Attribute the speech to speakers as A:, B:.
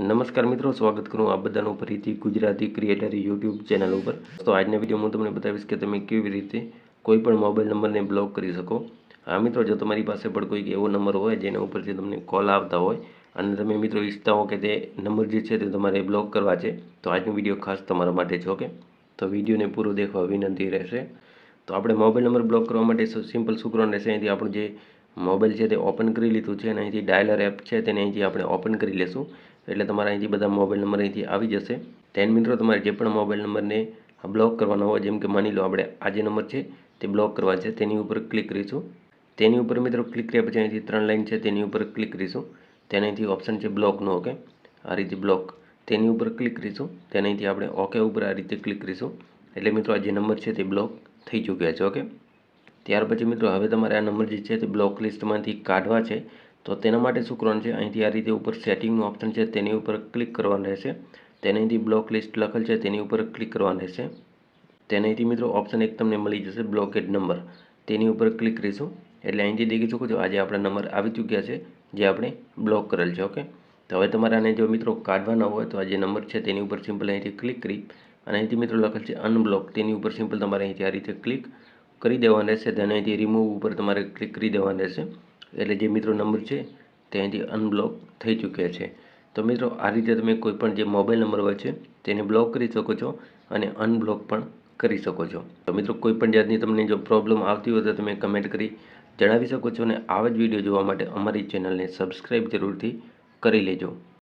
A: નમસ્કાર મિત્રો, સ્વાગત કરું આ બધાનું ફરીથી ગુજરાતી ક્રિએટર યુટ્યુબ ચેનલ ઉપર. તો આજના વીડિયો હું તમને બતાવીશ કે તમે કેવી રીતે કોઈ પણ મોબાઈલ નંબરને બ્લોક કરી શકો. હા મિત્રો, જો તમારી પાસે પણ કોઈક એવો નંબર હોય જેના ઉપરથી તમને કોલ આવતા હોય અને તમે મિત્રો ઈચ્છતા હો કે તે નંબર જે છે તે તમારે બ્લોક કરવા છે, તો આજનો વીડિયો ખાસ તમારા માટે છે ઓકે? તો વિડીયોને પૂરો દેખવા વિનંતી રહેશે. તો આપણે મોબાઈલ નંબર બ્લોક કરવા માટે સિમ્પલ શું રહેશે અહીંથી આપણું જે મોબાઈલ છે તે ઓપન કરી લીધું છે અને અહીંથી ડાયલર એપ છે તેને અહીંથી આપણે ઓપન કરી લેશું. એટલે તમારા અહીંથી બધા મોબાઈલ નંબર અહીંથી આવી જશે. તેન મિત્રો, તમારે જે પણ મોબાઈલ નંબરને બ્લોક કરવાનો હોય, જેમ કે માની લો આપણે આ જે નંબર છે તે બ્લોક કરવા છે, તેની ઉપર ક્લિક કરીશું. તેની ઉપર મિત્રો ક્લિક કર્યા પછી અહીંથી ત્રણ લાઈન છે તેની ઉપર ક્લિક કરીશું. તેને ઓપ્શન છે બ્લોકનો ઓકે? આ રીતે બ્લોક. તેની ઉપર ક્લિક કરીશું. તેને અહીંથી આપણે ઓકે ઉપર આ રીતે ક્લિક કરીશું. એટલે મિત્રો, આ જે નંબર છે તે બ્લોક થઈ ચૂક્યા છે, ઓકે? ત્યાર પછી મિત્રો, હવે તમારે આ નંબર જે છે તે બ્લોક લિસ્ટમાંથી કાઢવા છે. તો તેના માટે શું કરવાનું છે? અહીંથી આ રીતે ઉપર સેટિંગનું ઓપ્શન છે, તેની ઉપર ક્લિક કરવાનું રહેશે. તેને અહીંથી બ્લોક લિસ્ટ લખેલ છે, તેની ઉપર ક્લિક કરવાનું રહેશે. તેને મિત્રો, ઓપ્શન એક તમને મળી જશે, બ્લોકેડ નંબર. તેની ઉપર ક્લિક કરીશું. એટલે અહીંથી દેખી શકો છો, આજે આપણા નંબર આવી ચૂક્યા છે, જે આપણે બ્લોક કરેલ છે, ઓકે? તો હવે તમારે આને જો મિત્રો કાઢવાના હોય, તો આ જે નંબર છે તેની ઉપર સિમ્પલ અહીંથી ક્લિક કરી અને અહીંથી મિત્રો લખેલ છે અનબ્લોક. તેની ઉપર સિમ્પલ તમારે અહીંથી આ રીતે ક્લિક કરી દેવાના રહેશે તેને અહીંથી રિમૂવ ઉપર તમારે ક્લિક કરી દેવાના રહેશે એટલે જે મિત્રો નંબર છે, તે અહીંથી અનબ્લોક થઈ ચૂક્યા છે. તો મિત્રો, આ રીતે તમે કોઈપણ જે મોબાઈલ નંબર હોય છે, તેને બ્લોક કરી શકો છો અને અનબ્લોક પણ કરી શકો છો. તો મિત્રો, કોઈપણ જાતની તમને જો પ્રોબ્લેમ આવતી હોય તો તમે કમેન્ટ કરી જણાવી શકો છો અને આવા જ વીડિયો જોવા માટે અમારી ચેનલને સબસ્ક્રાઈબ જરૂરથી કરી લેજો.